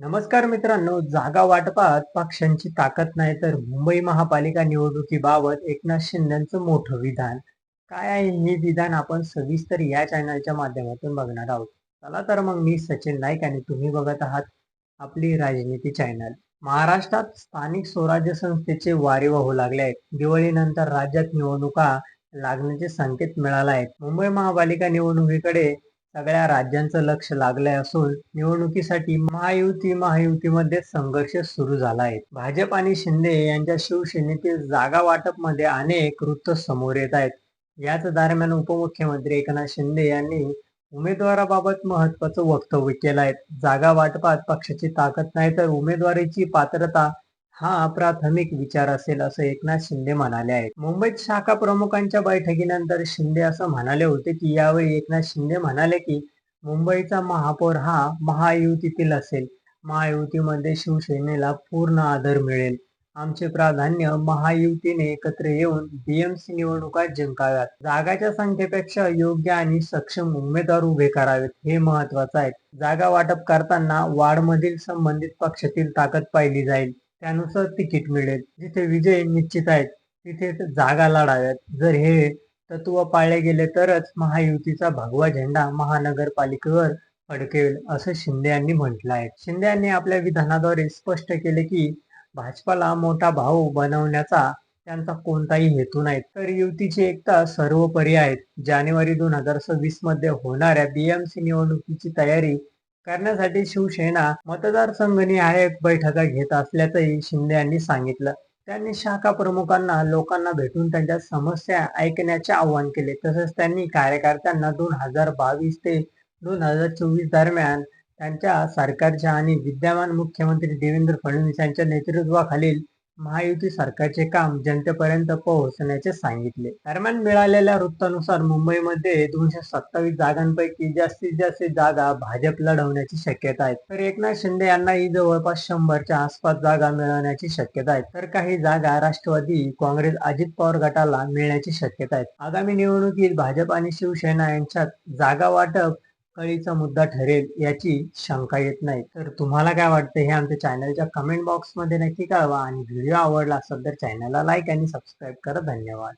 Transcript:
नमस्कार मित्रांनो जागा वाटपात पक्षांची ताकद नाही तर मुंबई महापालिका निवडणुकीबाबत एकनाथ शिंदेचं मोठं विधान. काय आहे हे विधान आपण सविस्तर या चॅनलच्या माध्यमातून बघणार आहोत. चला तर मग मी सचिन नाईक आणि तुम्ही बघत आहात आपली राजनीती चॅनल महाराष्ट्रात स्थानिक स्वराज्य संस्थेचे वारे वाहू लागले आहेत. दिवाळीनंतर राज्यात निवडणुका लागण्याचे संकेत मिळाला आहेत. मुंबई महापालिका निवडणुकीकडे सगळ्या राज्यांचं लक्ष लागलंय असून निवडणुकीसाठी महायुती महायुतीमध्ये संघर्ष सुरू झाला आहे. भाजप आणि शिंदे यांच्या शिवसेनेतील जागा वाटपमध्ये अनेक वृत्त समोर येत आहेत. याच दरम्यान उपमुख्यमंत्री एकनाथ शिंदे यांनी उमेदवाराबाबत महत्वाचं वक्तव्य केलं आहे जागा वाटपात पक्षाची ताकद नाही तर उमेदवारीची पात्रता हा प्राथमिक विचार असेल असं एकनाथ शिंदे म्हणाले आहेत. मुंबईत शाखा प्रमुखांच्या बैठकीनंतर शिंदे असं म्हणाले होते की यावेळी एकनाथ शिंदे म्हणाले की मुंबईचा महापौर हा महायुतीतील असेल. महायुतीमध्ये शिवसेनेला पूर्ण आदर मिळेल. आमचे प्राधान्य महायुतीने एकत्र येऊन बीएमसी निवडणुका जिंकाव्यात. जागाच्या संख्येपेक्षा योग्य आणि सक्षम उमेदवार उभे करावेत हे महत्वाचं आहे. जागा वाटप करताना वाढमधील संबंधित पक्षातील ताकद पाहिली जाईल. त्यानुसार तिकीट मिळेल. जिथे विजय निश्चित आहेत तिथे जागा लढाव्यात. जर हे तत्व पाळले गेले तरच महायुतीचा भगवा झेंडा महानगरपालिकेवर फडकेल असं शिंदे यांनी म्हटलं आहे. शिंदे यांनी आपल्या विधानाद्वारे स्पष्ट केले की भाजपाला मोठा भाऊ बनवण्याचा त्यांचा कोणताही हेतू नाही. तर युतीची एकता सर्वोपरी आहेत. जानेवारी दोन हजार सव्वीसमध्ये होणाऱ्या बीएमसी निवडणुकीची तयारी करण्यासाठी शिवसेना मतदारसंघनी निहायक बैठका घेत असल्याचंही शिंदे यांनी सांगितलं. त्यांनी शाखा प्रमुखांना लोकांना भेटून त्यांच्या समस्या ऐकण्याचे आवाहन केले. तसंच त्यांनी कार्यकर्त्यांना दोन हजार बावीस ते दोन हजार चोवीस दरम्यान त्यांच्या सरकारच्या आणि विद्यमान मुख्यमंत्री देवेंद्र फडणवीस यांच्या नेतृत्वाखालील महायुती सरकारचे काम जनतेपर्यंत पोहोचण्याचे सांगितले. दरम्यान मिळालेल्या वृत्तानुसार मुंबईमध्ये दोनशे सत्तावीस जागांपैकी जास्तीत जास्त जागा भाजप लढवण्याची शक्यता आहे. तर एकनाथ शिंदे यांनाही जवळपास शंभरच्या आसपास जागा मिळवण्याची शक्यता आहे. तर काही जागा राष्ट्रवादी काँग्रेस अजित पवार गटाला मिळण्याची शक्यता आहे. आगामी निवडणुकीत भाजप आणि शिवसेना यांच्यात जागा वाटप कळीचा मुद्दा ठरेल याची शंका येत नाही. तर तुम्हाला काय वाटतं? हे आमच्या चॅनलच्या कमेंट बॉक्समध्ये नक्की कळवा आणि व्हिडिओ आवडला असेल तर चॅनलला लाईक आणि सबस्क्राईब करा. धन्यवाद.